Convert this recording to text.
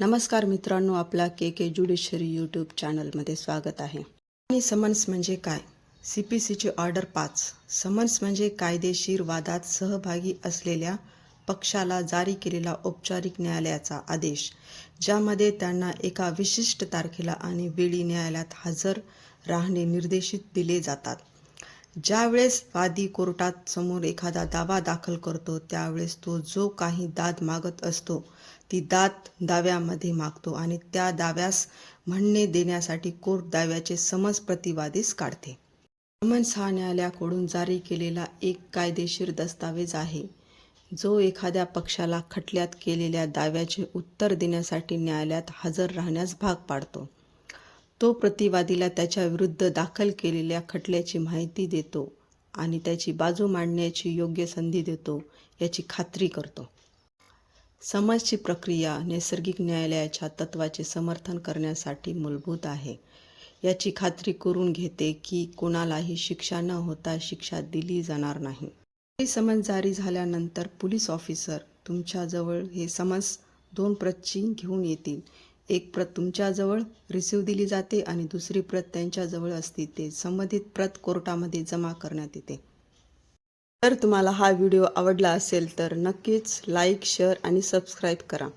नमस्कार मित्रांनो आपला के के ज्युडिशरी यूट्यूब चॅनलमध्ये स्वागत आहे. आणि समन्स म्हणजे काय? सी पी सीची ऑर्डर पाच. समन्स म्हणजे कायदेशीर वादात सहभागी असलेल्या पक्षाला जारी केलेला औपचारिक न्यायालयाचा आदेश ज्यामध्ये त्यांना एका विशिष्ट तारखेला आणि वेळी न्यायालयात हजर राहणे निर्देशित दिले जातात. ज्यावेळेस वादी कोर्टात समोर एखादा दावा दाखल करतो त्यावेळेस तो जो काही दाद मागत असतो ती दाद दाव्यामध्ये मागतो आणि त्या दाव्यास म्हणणे देण्यासाठी कोर्ट दाव्याचे समज प्रतिवादीस काढते. समन्स हा न्यायालयाकडून जारी केलेला एक कायदेशीर दस्तावेज आहे जो एखाद्या पक्षाला खटल्यात केलेल्या दाव्याचे उत्तर देण्यासाठी न्यायालयात हजर राहण्यास भाग पाडतो. तो प्रतिवादीला त्याच्या विरुद्ध दाखल केलेल्या खटल्याची माहिती देतो आणि त्याची बाजू मांडण्याची योग्य संधी देतो याची खात्री करतो. समाजची प्रक्रिया नैसर्गिक न्यायालयाच्या तत्वाचे समर्थन करण्यासाठी मूलभूत आहे. याची खात्री करून घेते की कोणालाही शिक्षा न होता शिक्षा दिली जाणार नाही. हे समन्स जारी झाल्यानंतर पोलीस ऑफिसर तुमच्याजवळ हे समन्स दोन प्रतची घेऊन येतील. एक प्रत तुमच्याजवळ रिसिव्ह दिली जाते आणि दुसरी प्रत त्यांच्याजवळ असते. ते संबंधित प्रत कोर्टामध्ये जमा करण्यात येते. जर तुम्हाला हा व्हिडिओ आवडला असेल तर नक्कीच लाईक शेअर आणि सबस्क्राईब करा.